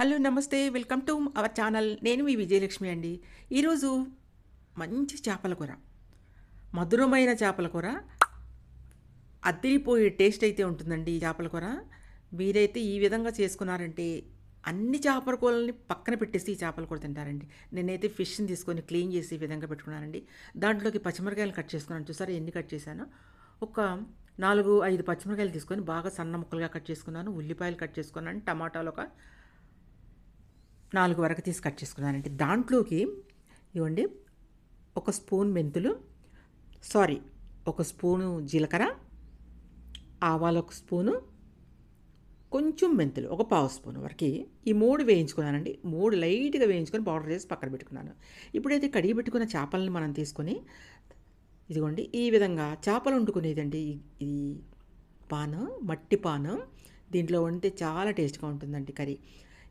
Hello నమస్తే. Welcome to our channel. నేను మీ విజయలక్ష్మి అండి. ఈరోజు మంచి చేపల కూర. మధురమైన చేపల కూర. అద్దిరిపోయే టేస్ట్ అయితే ఉంటుందండి ఈ చేపల కూర. మీరైతే ఈ విధంగా చేసుకున్నారంటే అన్ని చేపల కూరల్ని పక్కన పెట్టేసి ఈ చేపల కూర తింటారండి. నేనైతే ఫిష్ని తీసుకొని క్లీన్ చేసి ఈ విధంగా పెట్టుకున్నానండి. దాంట్లోకి పచ్చిమిరకాయలు కట్ చేసుకున్నాను. చూసారా ఎన్ని కట్ చేశాను? ఒక నాలుగు ఐదు పచ్చిమిరకాయలు తీసుకొని బాగా సన్న ముక్కలుగా కట్ చేసుకున్నాను. ఉల్లిపాయలు కట్ చేసుకున్నాను. టమాటాలు ఒక నాలుగు వరకు తీసి కట్ చేసుకున్నానండి. దాంట్లోకి ఇవ్వండి ఒక స్పూన్ మెంతులు సారీ ఒక స్పూను జీలకర్ర ఆవాలు ఒక స్పూను కొంచెం మెంతులు ఒక పావు స్పూన్ వరకు. ఈ మూడు వేయించుకున్నానండి. మూడు లైట్గా వేయించుకొని పౌడర్ చేసి పక్కన పెట్టుకున్నాను. ఇప్పుడైతే కడిగి పెట్టుకున్న చేపలను మనం తీసుకొని ఇదిగోండి ఈ విధంగా చేపలు వండుకునేదండి ఇది ఈ మట్టి పానం. దీంట్లో వండితే చాలా టేస్ట్గా ఉంటుందండి కర్రీ.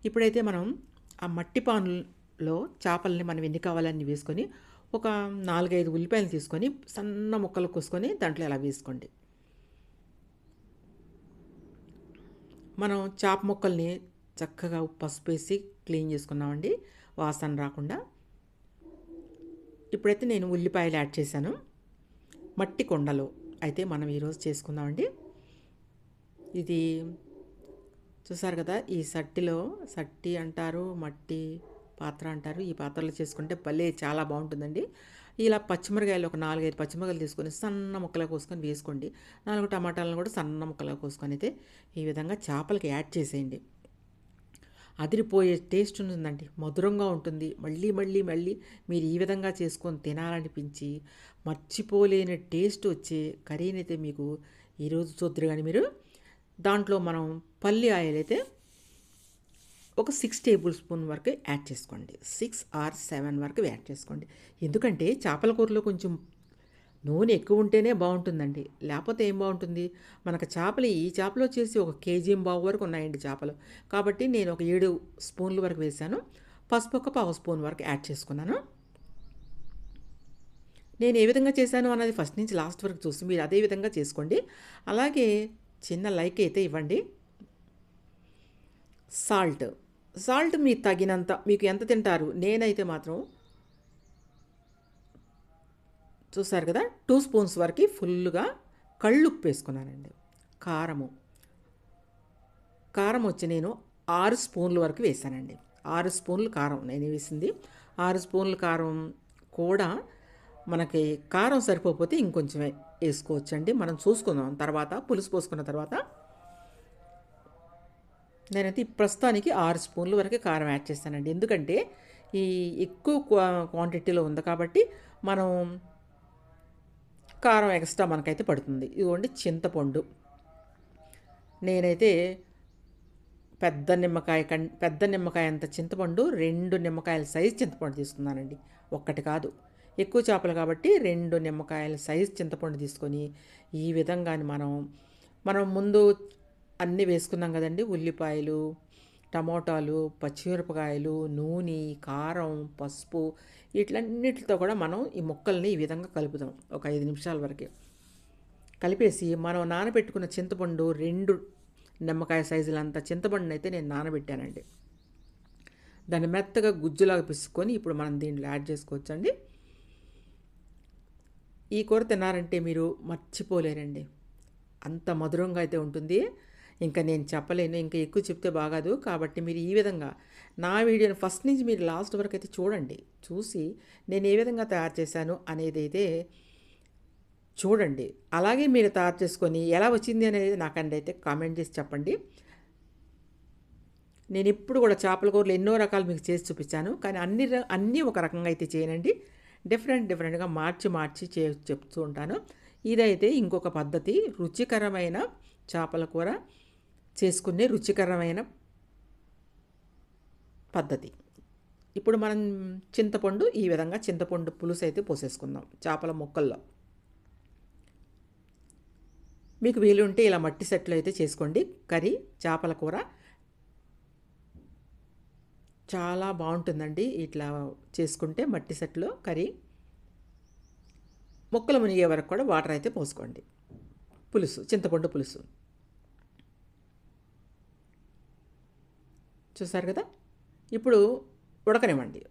ఇప్పుడైతే మనం ఆ మట్టి పానులో చేపల్ని మనం ఎన్ని కావాలన్నీ వేసుకొని ఒక నాలుగైదు ఉల్లిపాయలు తీసుకొని సన్న ముక్కలు కోసుకొని దాంట్లో ఇలా వేసుకోండి. మనం చేప ముక్కల్ని చక్కగా పసుపు వేసి క్లీన్ చేసుకున్నామండి. వాసన రాకుండా. ఇప్పుడైతే నేను ఉల్లిపాయలు యాడ్ చేశాను. మట్టి కొండలో అయితే మనం ఈరోజు చేసుకుందామండి. ఇది చూసారు కదా ఈ సట్టిలో సట్టి అంటారు మట్టి పాత్ర అంటారు ఈ పాత్రలో చేసుకుంటే భలే చాలా బాగుంటుందండి. ఇలా పచ్చిమిరకాయలు ఒక నాలుగైదు పచ్చిమిరకాయలు తీసుకొని సన్న ముక్కలు కోసుకొని వేసుకోండి. నాలుగు టమాటాలను కూడా సన్న ముక్కలు కోసుకొని అయితే ఈ విధంగా చేపలకి యాడ్ చేసేయండి. అదిరిపోయే టేస్ట్ ఉంటుందండి. మధురంగా ఉంటుంది. మళ్ళీ మళ్ళీ మళ్ళీ మీరు ఈ విధంగా చేసుకొని తినాలనిపించి మర్చిపోలేని టేస్ట్ వచ్చే కర్రీని అయితే మీకు ఈరోజు చూద్దరు కానీ మీరు దాంట్లో మనం పల్లి ఆయిల్ అయితే ఒక సిక్స్ టేబుల్ స్పూన్ వరకు యాడ్ చేసుకోండి. సిక్స్ ఆర్ సెవెన్ వరకు యాడ్ చేసుకోండి. ఎందుకంటే చేపల కూరలో కొంచెం నూనె ఎక్కువ ఉంటేనే బాగుంటుందండి. లేకపోతే ఏం బాగుంటుంది? మనకు చేపలు ఈ చేపలు వచ్చేసి ఒక కేజీ బావు వరకు ఉన్నాయండి చేపలు. కాబట్టి నేను ఒక ఏడు స్పూన్ల వరకు వేశాను పసుపు ఒక పావు స్పూన్ వరకు యాడ్ చేసుకున్నాను. నేను ఏ విధంగా చేశాను అన్నది ఫస్ట్ నుంచి లాస్ట్ వరకు చూసి మీరు అదే విధంగా చేసుకోండి. అలాగే చిన్న లైక్ అయితే ఇవ్వండి. సాల్ట్. సాల్ట్ మీకు తగినంత మీకు ఎంత తింటారు? నేనైతే మాత్రం చూసారు కదా టూ స్పూన్స్ వరకు ఫుల్గా కళ్ళుప్పు వేసుకున్నానండి కారము. కారం వచ్చి నేను ఆరు స్పూన్ల వరకు వేసానండి. ఆరు స్పూన్లు కారం. నేను వేసింది ఆరు స్పూన్ల కారం కూడా మనకి కారం సరిపోతే ఇంకొంచెం వేసుకోవచ్చండి. మనం చూసుకుందాం. తర్వాత పులుసు పోసుకున్న తర్వాత నేనైతే ప్రస్తుతానికి ఆరు స్పూన్ల వరకు కారం యాడ్ చేస్తానండి. ఎందుకంటే ఈ ఎక్కువ క్వా- క్వాంటిటీలో ఉంది కాబట్టి మనం కారం ఎక్స్ట్రా మనకైతే పడుతుంది. ఇదిగోండి చింతపండు. నేనైతే పెద్ద నిమ్మకాయ కం పెద్ద నిమ్మకాయ అంత చింతపండు రెండు నిమ్మకాయల సైజు చింతపండు తీసుకున్నానండి. ఒక్కటి కాదు. ఎక్కువ చేపలు కాబట్టి రెండు నిమ్మకాయల సైజు చింతపండు తీసుకొని ఈ విధంగా మనం మనం ముందు అన్నీ వేసుకున్నాం కదండి. ఉల్లిపాయలు టమోటాలు పచ్చిమిరపకాయలు నూనె కారం పసుపు వీటిలన్నిటితో కూడా మనం ఈ మొక్కల్ని ఈ విధంగా కలుపుదాం ఒక ఐదు నిమిషాల వరకు. కలిపేసి మనం నానబెట్టుకున్న చింతపండు రెండు నిమ్మకాయ సైజులంత చింతపండుని అయితే నేను నానబెట్టానండి. దాన్ని మెత్తగా గుజ్జులాగా పిసుకొని ఇప్పుడు మనం దీంట్లో యాడ్ చేసుకోవచ్చండి. ఈ కూర తిన్నారంటే మీరు మర్చిపోలేరండి. అంత మధురంగా అయితే ఉంటుంది. ఇంకా నేను చెప్పలేను. ఇంకా ఎక్కువ చెప్తే బాగాదు. కాబట్టి మీరు ఈ విధంగా నా వీడియోని ఫస్ట్ నుంచి మీరు లాస్ట్ వరకు అయితే చూడండి. చూసి నేను ఏ విధంగా తయారు చేశాను అనేది అయితే చూడండి. అలాగే మీరు తయారు చేసుకొని ఎలా వచ్చింది అనేది నాకండి అయితే కామెంట్ చేసి చెప్పండి. నేను ఇప్పుడు కూడా చేపల కూరలు ఎన్నో రకాలు మీకు చేసి చూపించాను. కానీ అన్ని అన్నీ ఒక రకంగా అయితే చేయనండి. డిఫరెంట్ డిఫరెంట్గా మార్చి మార్చి చే చెప్తూ ఉంటాను. ఇదైతే ఇంకొక పద్ధతి. రుచికరమైన చేపల కూర చేసుకునే రుచికరమైన పద్ధతి. ఇప్పుడు మనం చింతపండు ఈ విధంగా చింతపండు పులుసు అయితే పోసేసుకుందాం చేపల ముక్కల్లో. మీకు వీలుంటే ఇలా మట్టి సెట్లు అయితే చేసుకోండి. కర్రీ చేపల కూర చాలా బాగుంటుందండి ఇట్లా చేసుకుంటే మట్టి సెట్లో కర్రీ. మొక్కలు మునిగే వరకు కూడా వాటర్ అయితే పోసుకోండి. పులుసు చింతపండు పులుసు. చూసారు కదా? ఇప్పుడు ఉడకనివ్వండి.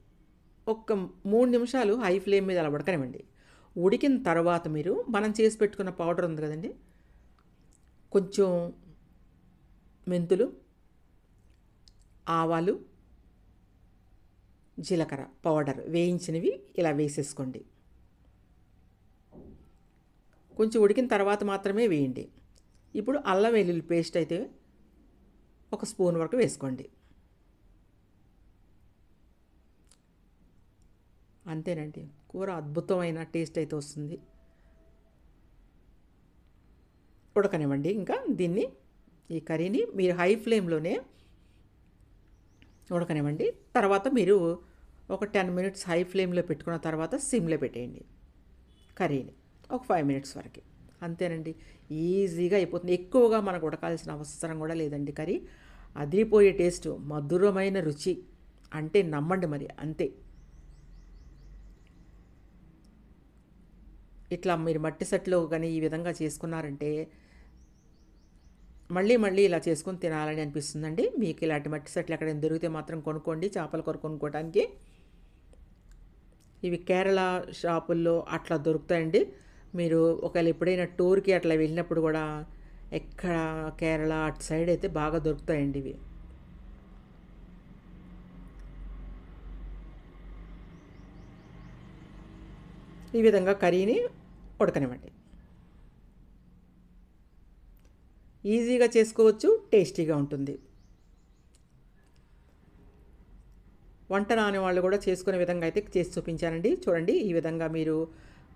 ఒక్క మూడు నిమిషాలు హై ఫ్లేమ్ మీద అలా ఉడకనివ్వండి. ఉడికిన తర్వాత మీరు మనం చేసి పెట్టుకున్న పౌడర్ ఉంది కదండి? కొంచెం మెంతులు ఆవాలు జీలకర్ర పౌడర్ వేయించినవి ఇలా వేసేసుకోండి. కొంచెం ఉడికిన తర్వాత మాత్రమే వేయండి. ఇప్పుడు అల్లం వెల్లుల్లి పేస్ట్ అయితే ఒక స్పూన్ వరకు వేసుకోండి. అంతేనండి. కూర అద్భుతమైన టేస్ట్ అయితే వస్తుంది. ఉడకనివ్వండి. ఇంకా దీన్ని ఈ కర్రీని మీరు హై ఫ్లేమ్లోనే ఉడకనివ్వండి. తర్వాత మీరు ఒక టెన్ మినిట్స్ హై ఫ్లేమ్లో పెట్టుకున్న తర్వాత సిమ్లో పెట్టేయండి. కర్రీని ఒక ఫైవ్ మినిట్స్ వరకు. అంతేనండి. ఈజీగా అయిపోతుంది. ఎక్కువగా మనకు ఉడకాల్సిన అవసరం కూడా లేదండి కర్రీ. అదిరిపోయే టేస్ట్ మధురమైన రుచి. అంటే నమ్మండి మరి అంతే. ఇట్లా మీరు మట్టి సెట్లో కానీ ఈ విధంగా చేసుకున్నారంటే మళ్ళీ మళ్ళీ ఇలా చేసుకుని తినాలని అనిపిస్తుందండి. మీకు ఇలాంటి మట్టి సెట్లు ఎక్కడైనా దొరికితే మాత్రం కొనుక్కోండి. చేపల కూర కొనుక్కోవడానికి ఇవి కేరళ షాపుల్లో అట్లా దొరుకుతాయండి. మీరు ఒకవేళ ఎప్పుడైనా టూర్కి అట్లా వెళ్ళినప్పుడు కూడా ఎక్కడ కేరళ అటు సైడ్ అయితే బాగా దొరుకుతాయండి ఇవి. ఈ విధంగా కర్రీని ఉడకనివ్వండి. ఈజీగా చేసుకోవచ్చు టేస్టీగా ఉంటుంది. వంట రాని వాళ్ళు కూడా చేసుకునే విధంగా అయితే చేసి చూపించానండి. చూడండి ఈ విధంగా మీరు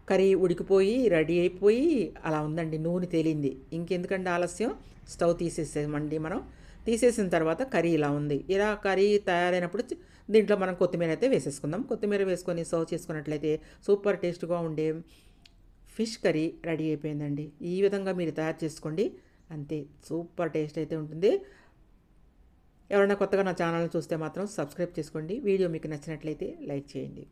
కర్రీ ఉడికిపోయి రెడీ అయిపోయి అలా ఉందండి. నూనె తేలింది. ఇంకెందుకంటే ఆలస్యం? స్టవ్ తీసేసామండి మనం. తీసేసిన తర్వాత కర్రీ ఇలా ఉంది. ఇలా కర్రీ తయారైనప్పుడు దీంట్లో మనం కొత్తిమీర అయితే వేసేసుకుందాం. కొత్తిమీర వేసుకొని సర్వ్ చేసుకున్నట్లయితే సూపర్ టేస్ట్గా ఉండే ఫిష్ కర్రీ రెడీ అయిపోయిందండి. ఈ విధంగా మీరు తయారు చేసుకోండి. అంతే. సూపర్ టేస్ట్ అయితే ఉంటుంది. ఎవరైనా కొత్తగా నా ఛానల్ చూస్తే మాత్రం సబ్స్క్రైబ్ చేసుకోండి. వీడియో మీకు నచ్చినట్లయితే లైక్ చేయండి.